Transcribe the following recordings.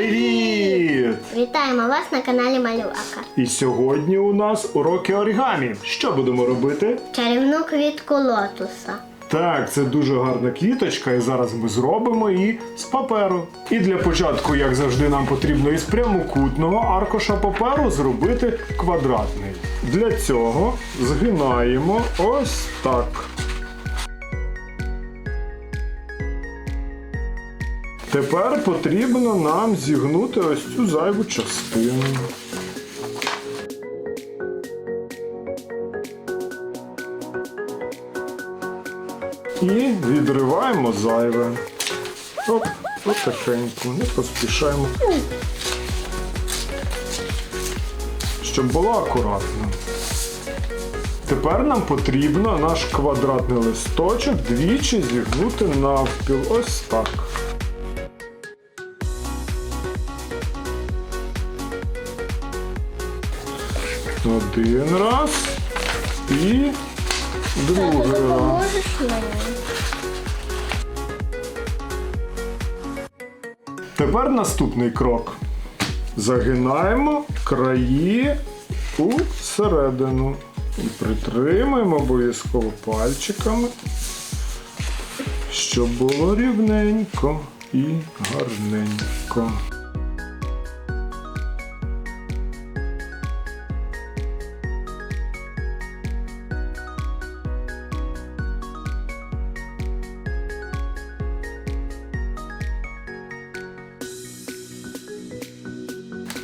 Привіт! Вітаємо вас на каналі Малюака. І сьогодні у нас уроки орігамі. Що будемо робити? Чарівну квітку лотуса. Так, це дуже гарна квіточка, і зараз ми зробимо її з паперу. І для початку, як завжди, нам потрібно із прямокутного аркуша паперу зробити квадратний. Для цього згинаємо ось так. Тепер потрібно нам зігнути ось цю зайву частину. І відриваємо зайве. Оп, потихеньку, не поспішаємо. Щоб було акуратно. Тепер нам потрібно наш квадратний листочок двічі зігнути навпіл. Ось так. Один раз і другий раз. Тепер наступний крок. Загинаємо краї у середину. І притримуємо обов'язково пальчиками, щоб було рівненько і гарненько.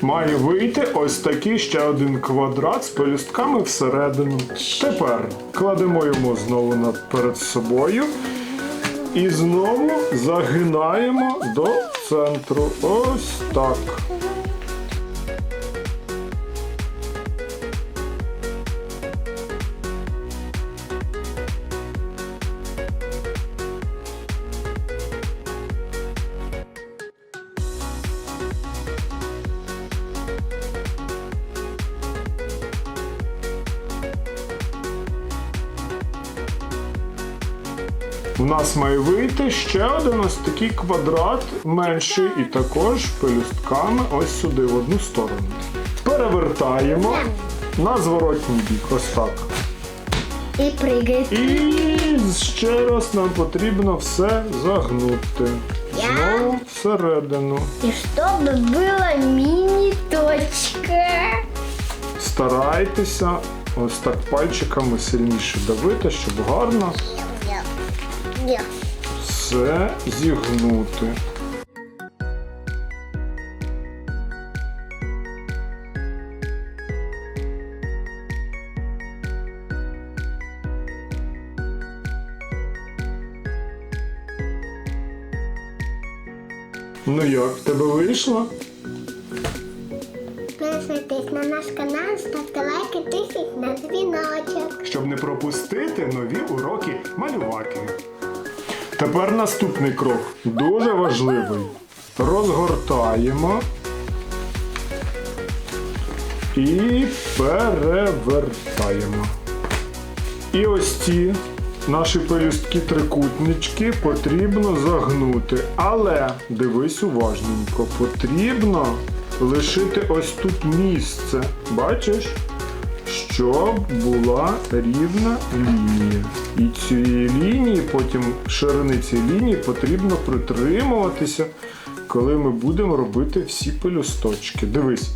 Має вийти ось такий ще один квадрат з пелюстками всередину. Тепер кладемо йому знову над перед собою і знову загинаємо до центру. Ось так. У нас має вийти ще один ось такий квадрат менший і також пелюстками ось сюди, в одну сторону. Перевертаємо на зворотній бік, ось так. І пригай. І ще раз нам потрібно все загнути. Знову всередину. І щоб була міні-точка. Старайтеся ось так пальчиками сильніше давити, щоб гарно все зігнути. Ну як, в тебе вийшло? Підписуйтесь на наш канал, ставте лайки, тисять на дзвіночок. щоб не пропустити нові уроки малюваки. Тепер наступний крок. Дуже важливий. Розгортаємо і перевертаємо. І ось ці наші пелюстки трикутнички потрібно загнути. Але дивись уважненько, потрібно лишити ось тут місце. Бачиш? щоб була рівна лінія. І лінії, потім ширини цієї лінії потрібно притримуватися, коли ми будемо робити всі пелюсточки. Дивись,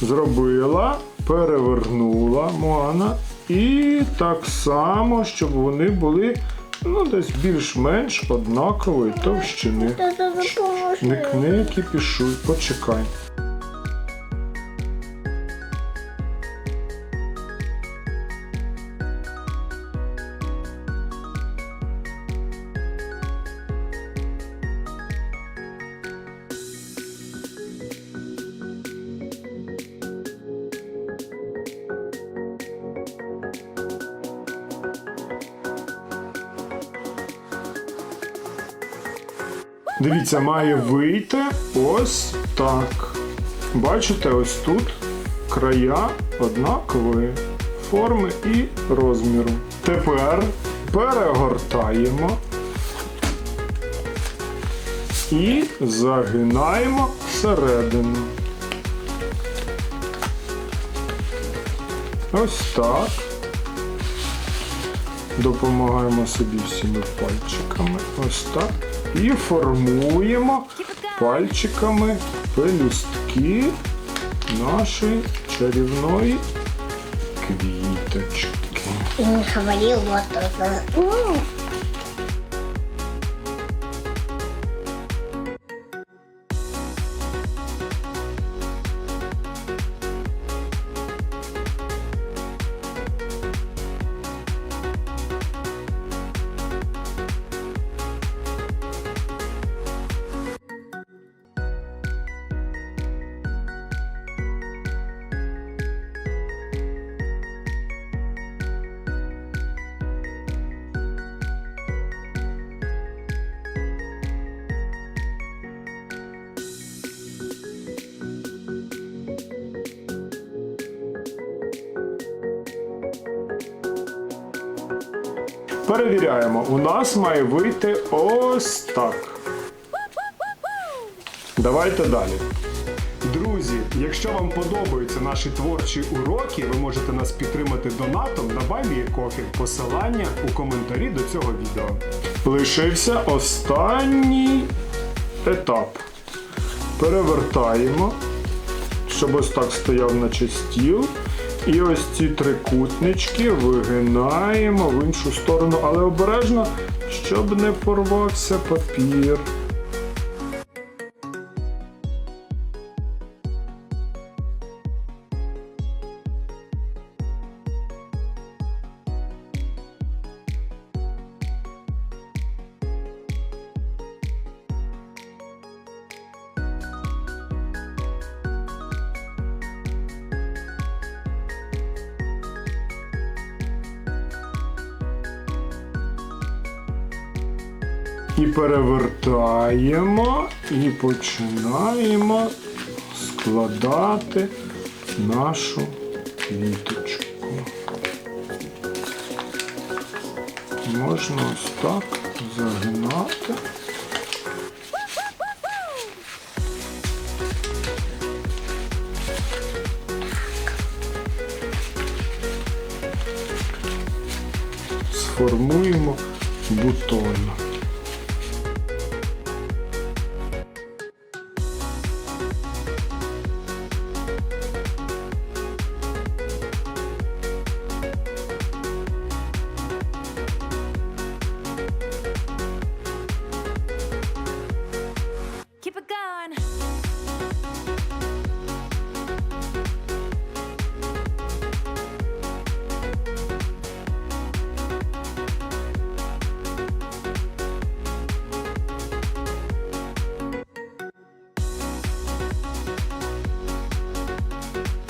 зробила, перевернула Моана. І так само, щоб вони були ну, десь більш-менш однакової товщини. Не кни, кіпішуй, почекай. Дивіться, має вийти ось так. Бачите, ось тут края однакової форми і розміру. Тепер перегортаємо і загинаємо всередину. Ось так. Допомагаємо собі всіми пальчиками. Ось так. І формуємо пальчиками пелюстки нашої чарівної квіточки. И не говорил вот Перевіряємо. У нас має вийти ось так. Давайте далі. Друзі, якщо вам подобаються наші творчі уроки, ви можете нас підтримати донатом на Кофі. Посилання у коментарі до цього відео. Лишився останній етап. Перевертаємо, щоб ось так стояв наче стіл. І ось ці трикутнички вигинаємо в іншу сторону, але обережно, щоб не порвався папір. І перевертаємо і починаємо складати нашу квіточку. Можна ось так загинати. Сформуємо бутон.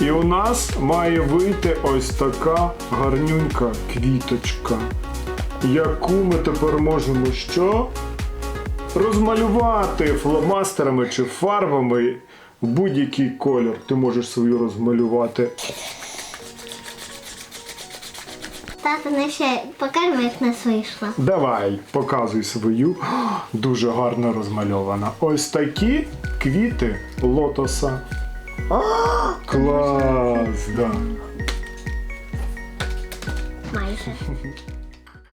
І у нас має вийти ось така гарнюнька квіточка, яку ми тепер можемо що? Розмалювати фломастерами чи фарбами в будь-який колір. Ти можеш свою розмалювати. Тата, ну ще покажемо, як нас вийшло. Давай, показуй свою. Дуже гарно розмальована. Ось такі квіти лотоса. Клас! Да. Майже.